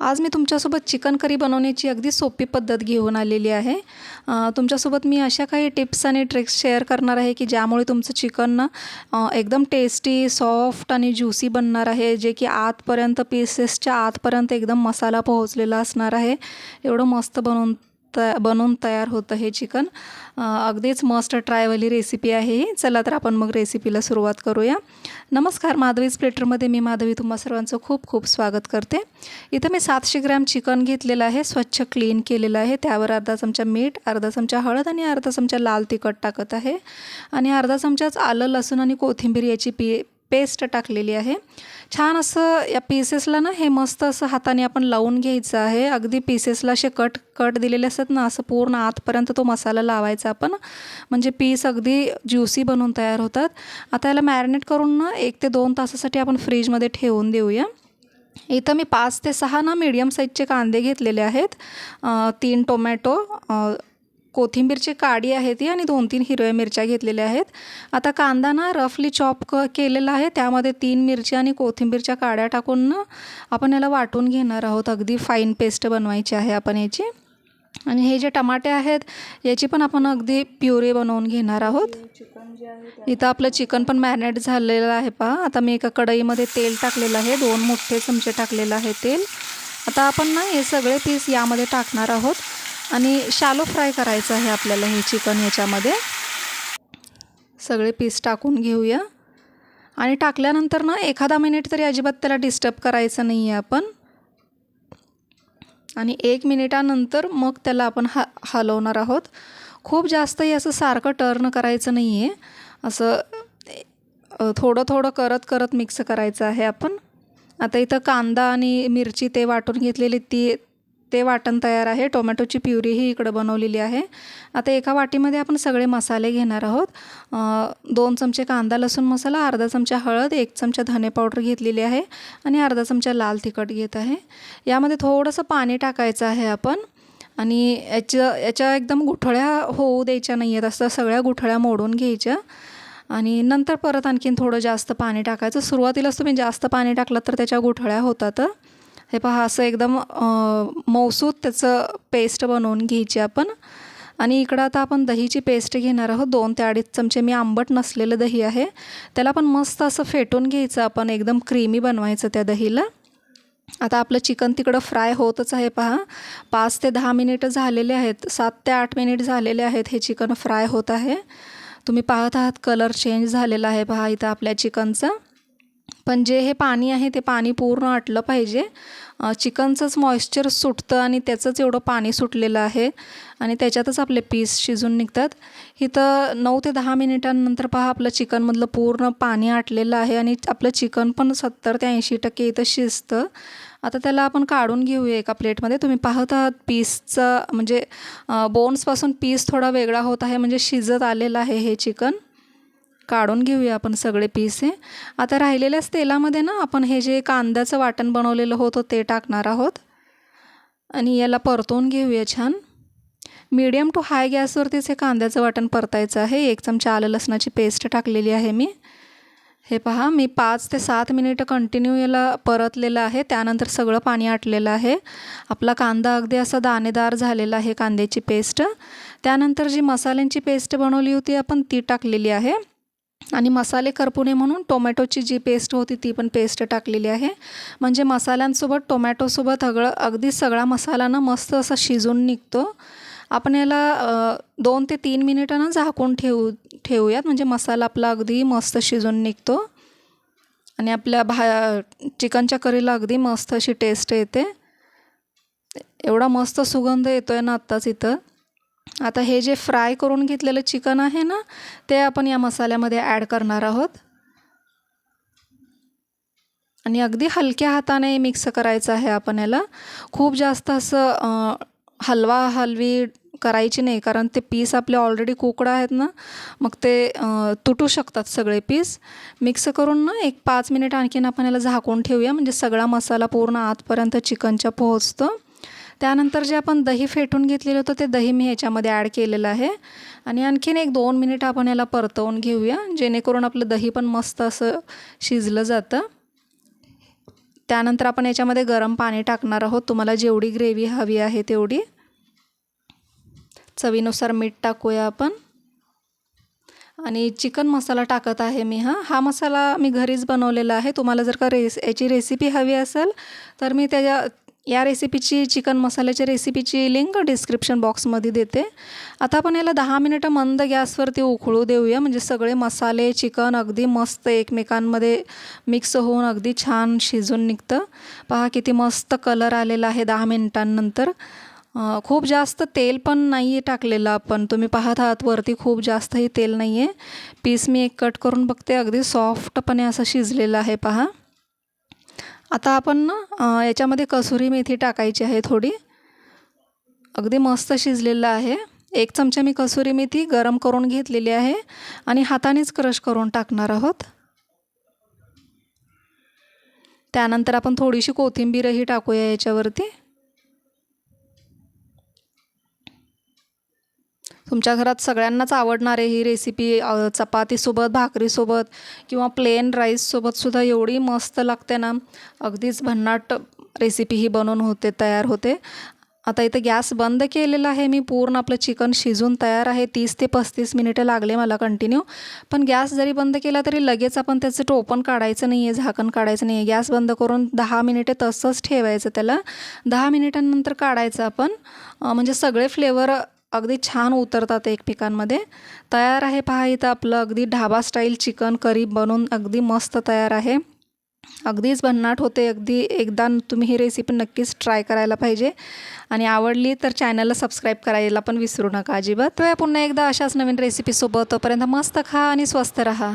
आज मी तुमच्यासोबत chicken curry बनवण्याची अगदी सोपी पद्धत घेऊन आलेली आहे. तुमच्यासोबत मी अशा काही टिप्स आणि ट्रिक्स शेअर करणार आहे की ज्यामुळे तुमचं चिकन ना एकदम टेस्टी सॉफ्ट आणि ज्युसी बनणार आहे जे की आतपर्यंत पीसेसच्या आतपर्यंत एकदम मसाला पोहोचलेला असणार आहे. एवढं मस्त बनवून त बनवून तयार होतं हे चिकन. अगदीच मस्ट ट्रायवाली रेसिपी आहे ही. चला तर आपण मग रेसिपीला सुरुवात करूया. नमस्कार माधवीज प्लेटरमध्ये मी माधवी तुम्हा सर्वांचं खूप खूप स्वागत करते. इथं मी सातशे ग्रॅम चिकन घेतलेलं आहे स्वच्छ क्लीन केलेलं आहे. त्यावर अर्धा चमचा मीठ अर्धा चमचा हळद आणि अर्धा चमचा लाल तिखट टाकत आहे. आणि अर्धा चमचाच आलं लसूण आणि कोथिंबीर याची पी पेस्ट टाकलेली आहे. छान असं या पीसेसला ना हे मस्त असं हाताने आपण लावून घ्यायचं आहे. अगदी पीसेसला असे कट कट दिलेले असतात ना असं पूर्ण आतपर्यंत तो मसाला लावायचा आपण. म्हणजे पीस अगदी ज्युसी बनवून तयार होतात. आता याला मॅरिनेट करून ना एक ते दोन तासासाठी आपण फ्रीजमध्ये ठेवून देऊया. इथं मी पाच ते सहा ना मीडियम साईजचे कांदे घेतलेले आहेत. तीन टोमॅटो कोथिंबीरची काडी आहे ती आणि दोन तीन हिरव्या मिरच्या घेतलेल्या आहेत. आता कांदा ना रफली चॉप क केलेला आहे. त्यामध्ये तीन मिरची आणि कोथिंबीरच्या काड्या टाकून ना आपण याला वाटून घेणार आहोत. अगदी फाईन पेस्ट बनवायची आहे आपण याची. आणि हे जे टमाटे आहेत याची पण आपण अगदी प्युरी बनवून घेणार आहोत. इथं आपलं चिकन पण मॅरिनेट झालेलं आहे पहा. आता मी एका कढईमध्ये तेल टाकलेलं आहे. दोन मोठे चमचे टाकलेलं आहे तेल. आता आपण ना हे सगळे पीस यामध्ये टाकणार आहोत. आणि शालो फ्राय करायचं आहे आपल्याला हे चिकन याच्यामध्ये सगळे पीस टाकून घेऊया. आणि टाकल्यानंतर ना एखादा मिनिट तरी अजिबात त्याला डिस्टर्ब करायचं नाही आहे आपण. आणि एक मिनिटानंतर मग त्याला आपण हा हलवणार आहोत. खूप जास्तही असं सारखं टर्न करायचं नाही आहे असं थोडं थोडं करत करत मिक्स करायचं आहे आपण. आता इथं कांदा आणि मिरची ते वाटून घेतलेली ती ते वाटण तयार आहे. टोमॅटोची प्युरीही इकडं बनवलेली आहे. आता एका वाटीमध्ये आपण सगळे मसाले घेणार आहोत. दोन चमचे कांदा लसूण मसाला अर्धा चमचा हळद एक चमचा धने पावडर घेतलेली आहे आणि अर्धा चमचा लाल तिखट घेत आहे. यामध्ये थोडंसं पाणी टाकायचं आहे आपण आणि याच्या याच्या एकदम गुठळ्या होऊ द्यायच्या नाही आहेत. असं सगळ्या गुठळ्या मोडून घ्यायच्या आणि नंतर परत आणखीन थोडं जास्त पाणी टाकायचं. सुरुवातीलाच तुम्ही जास्त पाणी टाकलं तर त्याच्या गुठळ्या होतात हे पहा असं एकदम मौसूत त्याचं पेस्ट बनवून घ्यायची आपण. आणि इकडं आता आपण दहीची पेस्ट घेणार आहोत. दोन ते अडीच चमचे. मी आंबट नसलेलं दही आहे. त्याला पण मस्त असं फेटून घ्यायचं आपण. एकदम क्रीमी बनवायचं त्या दहीला. आता आपलं चिकन तिकडं फ्राय होतच आहे पहा. पाच ते दहा मिनिटं झालेले आहेत. सात ते आठ मिनिट झालेले आहेत हे चिकन फ्राय होत आहे. तुम्ही पाहत आहात कलर चेंज झालेला आहे पहा इथं आपल्या चिकनचं पण जे हे पाणी आहे ते पाणी पूर्ण आटलं पाहिजे. चिकनचंच मॉइश्चर सुटतं आणि त्याचंच एवढं पाणी सुटलेलं आहे. आणि त्याच्यातच आपले पीस शिजून निघतात. इथं नऊ ते दहा मिनिटांनंतर पहा आपलं चिकनमधलं पूर्ण पाणी आटलेलं आहे आणि आपलं चिकन पण सत्तर ते ऐंशी टक्के इथं शिजतं. आता त्याला आपण काढून घेऊया एका प्लेटमध्ये. तुम्ही पाहत आहात पीसचं म्हणजे बोन्सपासून पीस थोडा वेगळा होत आहे म्हणजे शिजत आलेलं आहे हे चिकन. काढून घेऊया आपण सगळे पीस हे. आता राहिलेल्याच तेलामध्ये ना आपण हे जे कांद्याचं वाटण बनवलेलं होतं ते टाकणार आहोत. आणि याला परतवून घेऊया छान. मीडियम टू हाय गॅसवरतीच हे कांद्याचं वाटण परतायचं आहे. एक चमचा आलं लसणाची पेस्ट टाकलेली आहे मी. हे पहा मी पाच ते सात मिनिटं कंटिन्यू याला परतलेलं आहे. त्यानंतर सगळं पाणी आटलेलं आहे. आपला कांदा अगदी असा दाणेदार झालेला आहे कांद्याची पेस्ट त्यानंतर जी मसाल्यांची पेस्ट बनवली होती आपण ती टाकलेली आहे. आणि मसाले करपू नये म्हणून टोमॅटोची जी पेस्ट होती ती पण पेस्ट टाकलेली आहे. म्हणजे मसाल्यांसोबत टोमॅटोसोबत अगळं अगदी सगळा मसाला ना मस्त असा शिजून निघतो. आपण याला दोन ते तीन मिनिटानं झाकून ठेवू ठेवूयात. म्हणजे मसाला आपला अगदी मस्त शिजून निघतो. आणि आपल्या भा चिकनच्या करीला अगदी मस्त अशी टेस्ट येते. एवढा मस्त सुगंध येतो आहे ना आत्ताच इथं. आता हे जे फ्राय करून घेतलेलं चिकन आहे ना ते आपण या मसाल्यामध्ये ॲड करणार आहोत. आणि अगदी हलक्या हाताने मिक्स करायचं आहे आपण याला. खूप जास्त असं हलवा हलवी करायची नाही कारण ते पीस आपले ऑलरेडी कुकड आहेत ना मग ते तुटू शकतात सगळे पीस मिक्स करून ना एक पाच मिनिट आणखीन आपण याला झाकून ठेवूया म्हणजे सगळा मसाला पूर्ण आतपर्यंत चिकनच्या पोहोचतो. त्यानंतर जे आपण दही फेटून घेतलेलं होतं ते दही मी ह्याच्यामध्ये ॲड केलेलं आहे. आणि आणखीन एक दोन मिनिट आपण याला परतवून घेऊया जेणेकरून आपलं दही पण मस्त असं शिजलं जातं. त्यानंतर आपण याच्यामध्ये गरम पाणी टाकणार आहोत. तुम्हाला जेवढी ग्रेव्ही हवी आहे तेवढी. चवीनुसार मीठ टाकूया आपण. आणि चिकन मसाला टाकत आहे मी हा. हा मसाला मी घरीच बनवलेला आहे. तुम्हाला जर का रेस याची रेसिपी हवी असेल तर मी त्याच्या या रेसिपीची चिकन मसाल्याच्या रेसिपीची लिंक डिस्क्रिप्शन बॉक्समध्ये देते. आता आपण याला दहा मिनिटं मंद गॅसवरती उकळू देऊया. म्हणजे सगळे मसाले चिकन अगदी मस्त एकमेकांमध्ये मिक्स होऊन अगदी छान शिजून निघतं. पहा किती मस्त कलर आलेला आहे दहा मिनिटांनंतर. खूप जास्त तेल पण नाही आहे टाकलेलं आपण. तुम्ही पाहत आहात वरती खूप जास्तही तेल नाही आहे पीस मी एक कट करून बघते. अगदी सॉफ्टपणे असं शिजलेलं आहे पहा. आता आपण ना याच्यामध्ये कसुरी मेथी टाकायची आहे थोडी. अगदी मस्त शिजलेलं आहे. एक चमचा मी कसुरी मेथी गरम करून घेतलेली आहे आणि हातानेच क्रश करून टाकणार आहोत. त्यानंतर आपण थोडीशी कोथिंबीरही टाकूया याच्यावरती. तुमच्या घरात सगळ्यांनाच आवडणारे ही रेसिपी चपातीसोबत भाकरीसोबत किंवा प्लेन राईससोबतसुद्धा एवढी मस्त लागते ना. अगदीच भन्नाट रेसिपी ही बनवून होते तयार होते. आता इथं गॅस बंद केलेला आहे. मी पूर्ण आपलं चिकन शिजून तयार आहे. तीस ते पस्तीस मिनिटं लागले मला कंटिन्यू पण गॅस जरी बंद केला तरी लगेच आपण त्याचं टोपण काढायचं नाही आहे झाकण काढायचं नाही आहे गॅस बंद करून दहा मिनिटे तसंच ठेवायचं त्याला. दहा मिनिटांनंतर काढायचं आपण. म्हणजे सगळे फ्लेवर अगदी छान उतरतात एकमेकांमध्ये. तयार आहे पहा इथं आपलं अगदी ढाबा स्टाईल चिकन करी बनवून अगदी मस्त तयार आहे. अगदीच भन्नाट होते अगदी एकदा तुम्ही ही रेसिपी नक्कीच ट्राय करायला पाहिजे. आणि आवडली तर चॅनलला सबस्क्राईब करायला पण विसरू नका अजिबात. पुन्हा एकदा अशाच नवीन रेसिपीसोबत तोपर्यंत मस्त खा आणि स्वस्त रहा.